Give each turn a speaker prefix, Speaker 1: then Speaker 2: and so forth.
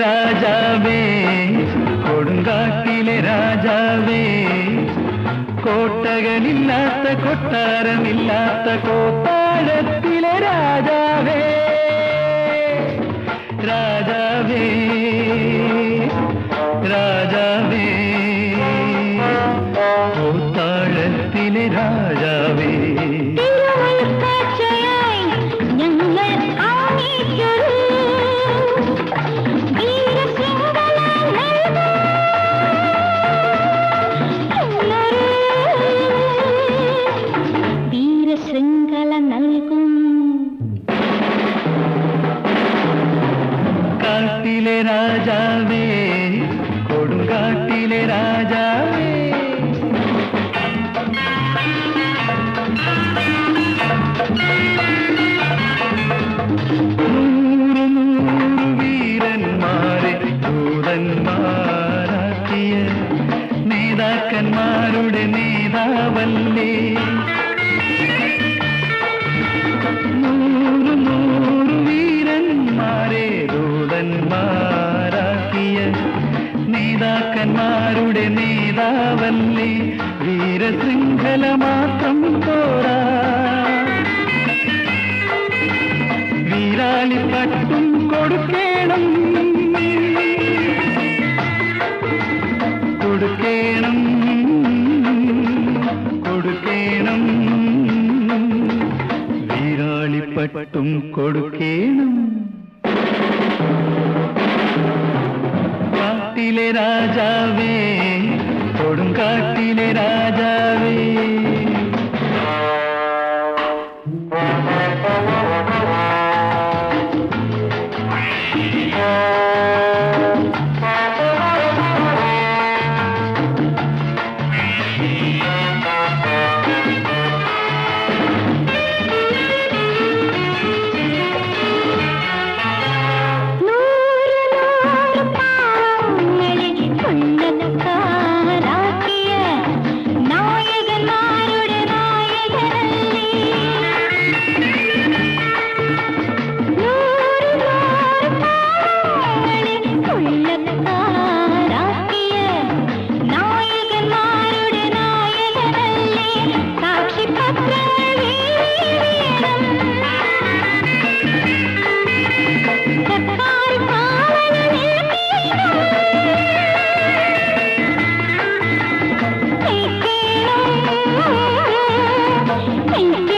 Speaker 1: രാജാവേ കൊടുങ്കാട്ടിലെ രാജാവേ കോട്ടകളില്ലാത്ത കൊട്ടാരമില്ലാത്ത കോത്താഴത്തിലെ രാജാവേ രാജാവേ രാജാവേ കോത്താഴത്തിലെ രാജാവേ. കാട്ടിലെ രാജാവേ കൊടുങ്കാട്ടിലെ രാജാവേ. നൂറ് നേതാക്കന്മാരുടെ നേതാവല്ലേ? ദൂതന്മാരാക്കിയ നേതാക്കന്മാരുടെ നേതാവല്ലേ? വീരശൃംഖല മാത്രം പോരാ. വീരാളി പട്ടും കൊടുക്കേണം. കൊടുക്കേണം. കൊടുക്കേണം. വീരാളിപ്പട്ടും കൊടുക്കേണം. കാട്ടിലെ രാജാവേ കൊടുങ്കാട്ടിലെ രാജാവേ. नहीं